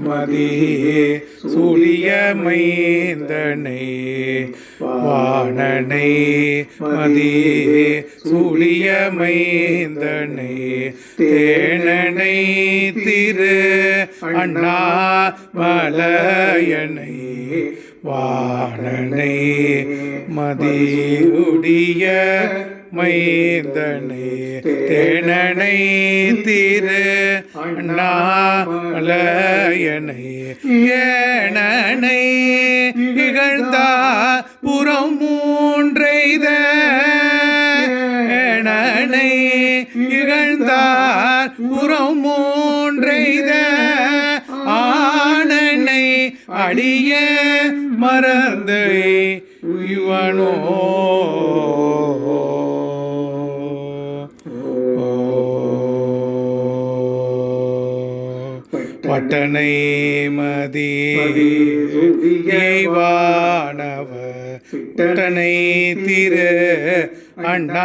மதியே சூழியமைந்தனை வாணனை மதியே சூழியமைந்தனை தேனனை திரு அண்ணா மலையனை வாணனை மதியுடைய மைந்தனை தேனனை திரு அண்ணாமலையனை ஏனனை இகழ்ந்தா புறம் மூன்றைத ஏனனை இகழ்ந்தார் புறம் மூன்றைத அடிய மறந்து இவனோ. பட்டனை மதி வானவ பட்டனை திரு அண்ணாமலையனை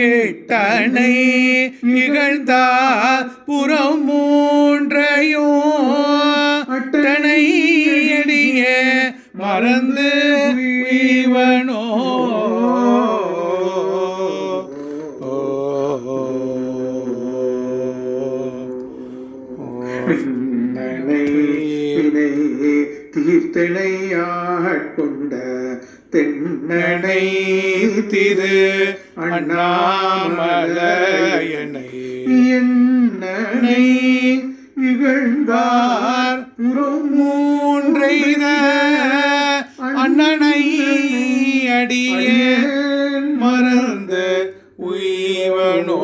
ஏட்டனை இகழ்ந்தா புறம் மூன்றையும் அட்டனை அடிய மறந்து இவனோ பின்னனை தீர்த்தனையாகக் கொண்ட தென்னனை திரு அண்ணாமலையனை. அடியார் மூன்றைத அண்ணனை அடியே மறந்து உய்வனோ.